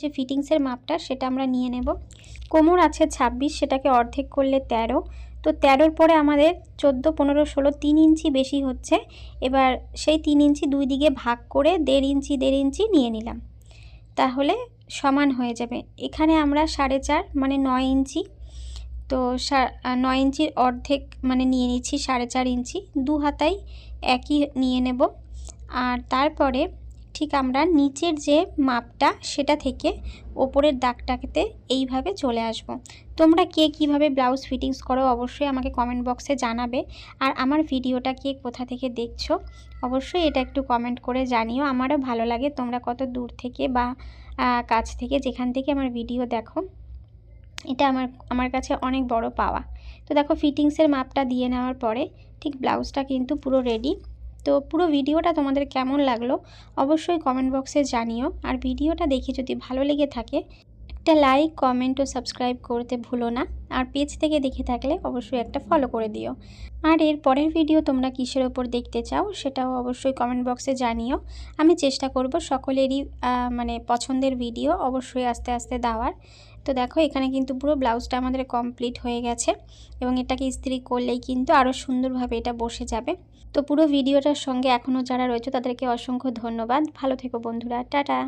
যে ফিটিংসের মাপটা সেটা আমরা নিয়ে নেব। কোমর আছে ছাব্বিশ, সেটাকে অর্ধেক করলে তেরো। তো তেরোর পরে আমাদের চোদ্দ, পনেরো, ষোলো তিন ইঞ্চি বেশি হচ্ছে। এবার সেই তিন ইঞ্চি দুই দিকে ভাগ করে দেড় ইঞ্চি দেড় ইঞ্চি নিয়ে নিলাম। তাহলে সমান হয়ে যাবে। এখানে আমরা সাড়ে চার মানে নয় ইঞ্চি। তো নয় ইঞ্চির অর্ধেক মানে নিয়ে নিচ্ছি সাড়ে চার ইঞ্চি। দু হাতাই একই নিয়ে নেব। আর তারপরে ঠিক আমরা নিচের যে মাপটা সেটা থেকে ওপরের দাগটাকে এইভাবে চলে আসব। তোমরা কে কীভাবে ব্লাউজ ফিটিংস করো অবশ্যই আমাকে কমেন্ট বক্সে জানাবে। আর আমার ভিডিওটা কে কোথা থেকে দেখছ অবশ্যই এটা একটু কমেন্ট করে জানিও। আমারও ভালো লাগে তোমরা কত দূর থেকে বা কাছ থেকে যেখান থেকে আমার ভিডিও দেখো। এটা আমার আমার কাছে অনেক বড় পাওয়া। তো দেখো ফিটিংসের মাপটা দিয়ে নেওয়ার পরে ঠিক ব্লাউজটা কিন্তু পুরো রেডি তো পুরো ভিডিওটা তোমাদের কেমন লাগল অবশ্যই কমেন্ট বক্সে জানিও। আর ভিডিওটা দেখে যদি ভালো লেগে থাকে একটা লাইক কমেন্ট ও সাবস্ক্রাইব করতে ভুলো না। আর পেজ থেকে দেখে থাকলে অবশ্যই একটা ফলো করে দিও। আর এর পরের ভিডিও তোমরা কিসের ওপর দেখতে চাও, সেটাও অবশ্যই কমেন্ট বক্সে জানিও। আমি চেষ্টা করব সকলেরই মানে পছন্দের ভিডিও অবশ্যই আস্তে আস্তে দেওয়ার। তো দেখো, এখানে কিন্তু পুরো ব্লাউজটা আমাদের কমপ্লিট হয়ে গেছে। এবং এটাকে ইস্ত্রি করলেই কিন্তু আরও সুন্দরভাবে এটা বসে যাবে। তো পুরো ভিডিওটার সঙ্গে এখনও যারা রয়েছে, তাদেরকে অসংখ্য ধন্যবাদ। ভালো থেকো বন্ধুরা, টাটা!